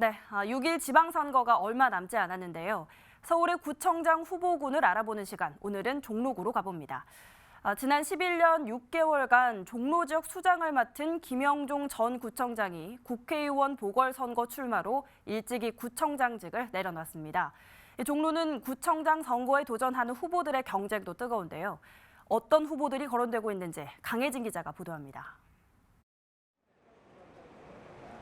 네, 6일 지방선거가 얼마 남지 않았는데요. 서울의 구청장 후보군을 알아보는 시간, 오늘은 종로구로 가봅니다. 아, 지난 11년 6개월간 종로 지역 수장을 맡은 김영종 전 구청장이 국회의원 보궐선거 출마로 일찍이 구청장직을 내려놨습니다. 이 종로는 구청장 선거에 도전하는 후보들의 경쟁도 뜨거운데요. 어떤 후보들이 거론되고 있는지 강혜진 기자가 보도합니다.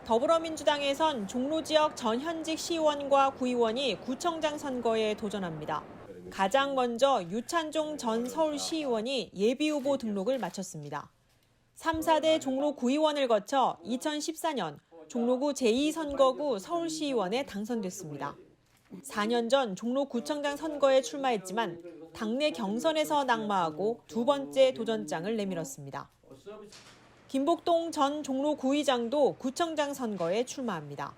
더불어민주당에선 종로 지역 전 현직 시의원과 구의원이 구청장 선거에 도전합니다. 가장 먼저 유찬종 전 서울시의원이 예비후보 등록을 마쳤습니다. 3, 4대 종로 구의원을 거쳐 2014년 종로구 제2선거구 서울시의원에 당선됐습니다. 4년 전 종로구청장 선거에 출마했지만 당내 경선에서 낙마하고 두 번째 도전장을 내밀었습니다. 김복동 전 종로구의장도 구청장 선거에 출마합니다.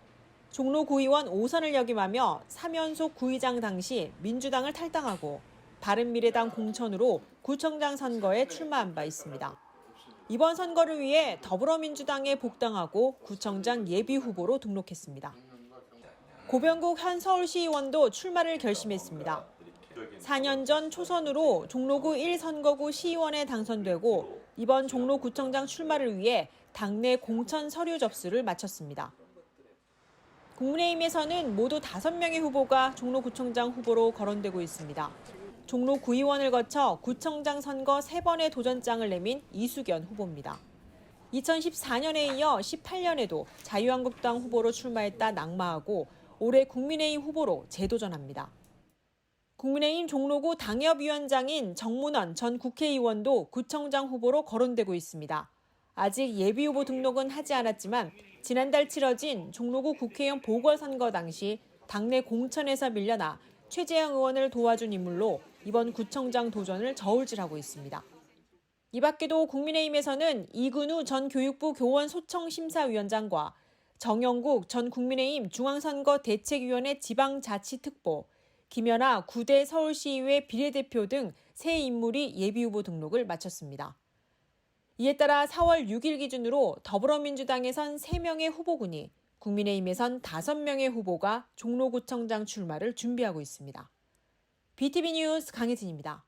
종로구의원 5선을 역임하며 3연속 구의장 당시 민주당을 탈당하고 바른미래당 공천으로 구청장 선거에 출마한 바 있습니다. 이번 선거를 위해 더불어민주당에 복당하고 구청장 예비 후보로 등록했습니다. 고병국 현 서울시의원도 출마를 결심했습니다. 4년 전 초선으로 종로구 1선거구 시의원에 당선되고 이번 종로구청장 출마를 위해 당내 공천 서류 접수를 마쳤습니다. 국민의힘에서는 모두 5명의 후보가 종로구청장 후보로 거론되고 있습니다. 종로구의원을 거쳐 구청장 선거 3번의 도전장을 내민 이수견 후보입니다. 2014년에 이어 18년에도 자유한국당 후보로 출마했다 낙마하고 올해 국민의힘 후보로 재도전합니다. 국민의힘 종로구 당협위원장인 정문원 전 국회의원도 구청장 후보로 거론되고 있습니다. 아직 예비 후보 등록은 하지 않았지만 지난달 치러진 종로구 국회의원 보궐선거 당시 당내 공천에서 밀려나 최재형 의원을 도와준 인물로 이번 구청장 도전을 저울질하고 있습니다. 이 밖에도 국민의힘에서는 이근우 전 교육부 교원 소청 심사위원장과 정영국 전 국민의힘 중앙선거 대책위원회 지방자치특보, 김연아 9대 서울시의회 비례대표 등 세 인물이 예비후보 등록을 마쳤습니다. 이에 따라 4월 6일 기준으로 더불어민주당에선 3명의 후보군이 국민의힘에선 5명의 후보가 종로구청장 출마를 준비하고 있습니다. BTV 뉴스 강혜진입니다.